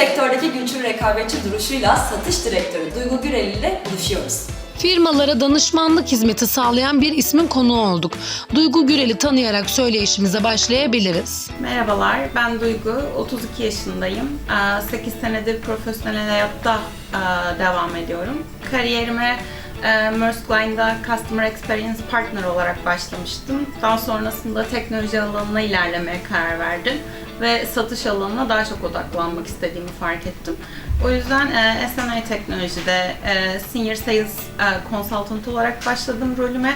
sektördeki güçlü rekabetçi duruşuyla satış direktörü Duygu Gürel ile buluşuyoruz. Firmalara danışmanlık hizmeti sağlayan bir ismin konuğu olduk. Duygu Gürel'i tanıyarak söyleyişimize başlayabiliriz. Merhabalar, ben Duygu, 32 yaşındayım. 8 senedir profesyonel hayatta devam ediyorum. Kariyerime e, Maersk Line'da Customer Experience Partner olarak başlamıştım. Daha sonrasında teknoloji alanına ilerlemeye karar verdim ve satış alanına daha çok odaklanmak istediğimi fark ettim. O yüzden e, S&I Teknoloji'de e, Senior Sales e, Consultant olarak başladım rolüme.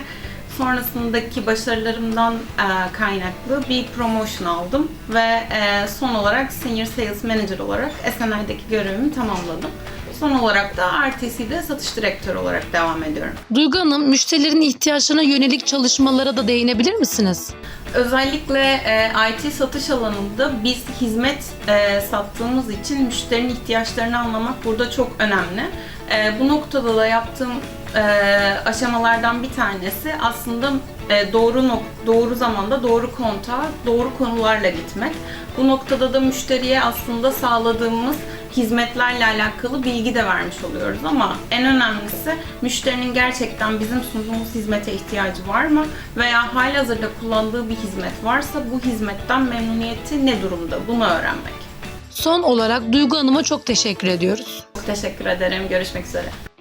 Sonrasındaki başarılarımdan e, kaynaklı bir promotion aldım ve e, son olarak Senior Sales Manager olarak SNI'deki görevimi tamamladım. Son olarak da RTC'de satış direktörü olarak devam ediyorum. Duygu Hanım, müşterilerin ihtiyaçlarına yönelik çalışmalara da değinebilir misiniz? Özellikle e, IT satış alanında biz hizmet e, sattığımız için müşterinin ihtiyaçlarını anlamak burada çok önemli. E, bu noktada da yaptığım e, aşamalardan bir tanesi aslında e, doğru nok- doğru zamanda doğru kontağa, doğru konularla gitmek. Bu noktada da müşteriye aslında sağladığımız hizmetlerle alakalı bilgi de vermiş oluyoruz ama en önemlisi müşterinin gerçekten bizim sunduğumuz hizmete ihtiyacı var mı veya halihazırda kullandığı bir hizmet varsa bu hizmetten memnuniyeti ne durumda bunu öğrenmek. Son olarak Duygu Hanım'a çok teşekkür ediyoruz. Çok teşekkür ederim. Görüşmek üzere.